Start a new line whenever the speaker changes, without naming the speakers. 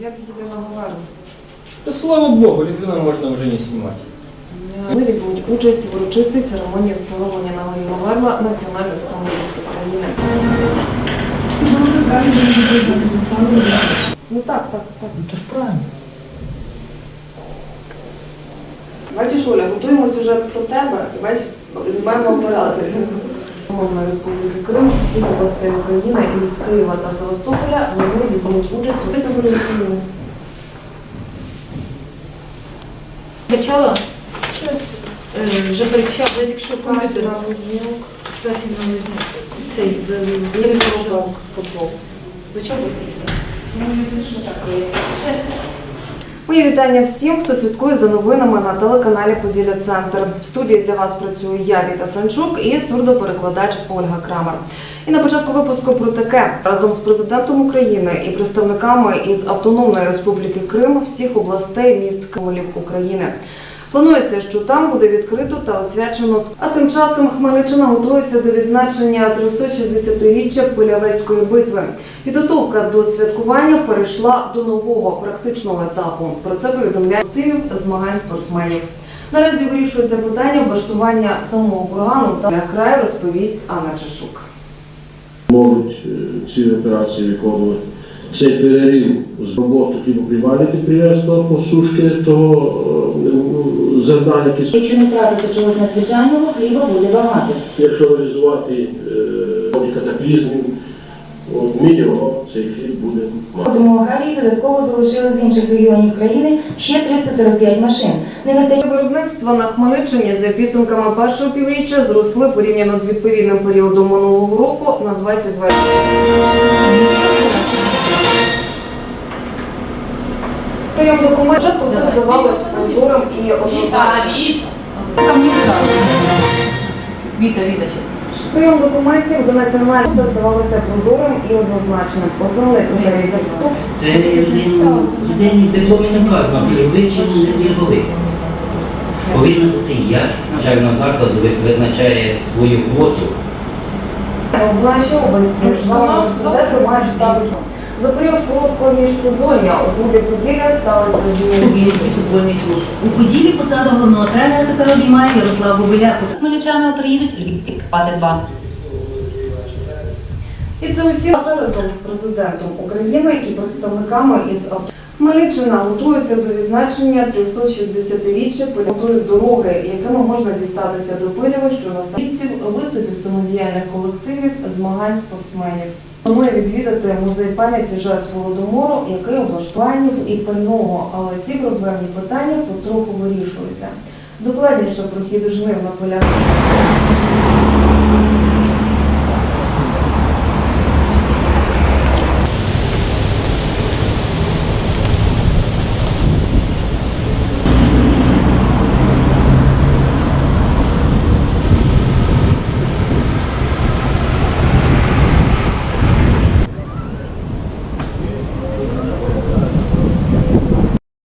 Їде на Говерлу.
Да слава богу, Литвина можно уже не снимать.
Вони візьмуть участь в урочистій церемонії встановлення на горі Говерла національної символів України. Ну так, так, так.
Ну то ж правильно.
Бачиш, Оля, готуємо сюжет про тебе, і бачиш, знімаємо оператор. Мовної Республіки Крим, всіх областей України і із Києва та Севастополя вони візьмуть участь у символі України.
Качала? Е, Вже перекачала, якщо комп'ютер Сафіна цей з
Футбол. Футбол.
Почав?
Мої вітання всім, хто слідкує за новинами на телеканалі Поділля Центр. В студії для вас працюю я, Віта Франчук, і сурдоперекладач Ольга Крамер. І на початку випуску про таке разом з президентом України і представниками із Автономної Республіки Крим всіх областей міст Кимолів України. Планується, що там буде відкрито та освячено. А тим часом Хмельниччина готується до відзначення 360-річчя Полявецької битви. Підготовка до святкування перейшла до нового практичного етапу. Про це повідомляє активів змагань спортсменів. Наразі вирішується питання облаштування самого кургану та для краю розповість Анна Чешук.
можуть е, ці операції виконувати. Цей перерив з роботи хлібоприймальне підприємства по сушки того е, зерна, які
Якщо не втратити чогось надзвичайного, хліба буде багато.
якщо реалізувати е, катаклізмів, мінімум цей хліб буде мати.
Ходимо аграрії додатково залишили з інших регіонів країни ще 345 машин. Не вистачає
Виробництва на Хмельниччині за підсумками першого півріччя зросли порівняно з відповідним періодом минулого року на 22. Прийом документів спочатку все здавалось прозорим і однозначним.
Там не. Віта, Віта.
Прийом документів до національного все здавалося прозорим і однозначним. Основний критерій для вступу
Це людині дипломі не вказано, пільговий чи не пільговий. Повинна бути якісна. Навчального закладу визначає свою квоту.
в нашій області два університети мають статус. За період короткого міжсезоння у клубі Поділля сталося зміни.
Футбольний клуб.
У Поділлі посаду головного тренера тепер обіймає Ярослав Бобиляк. Хмельничани приїдуть у Львівський Карпати 2.
І це усі разом з президентом України і представниками із авто. Хмельниччина готується до відзначення 360-річчя готують дороги, якими можна дістатися до Пилєва, що на столиців, виступів самодіяльних колективів, змагань спортсменів. Планує відвідати музей пам'яті жертв Голодомору, який облаштуванів і пального, але ці проблемні питання потроху вирішуються. Докладніше про хід жнив на полях.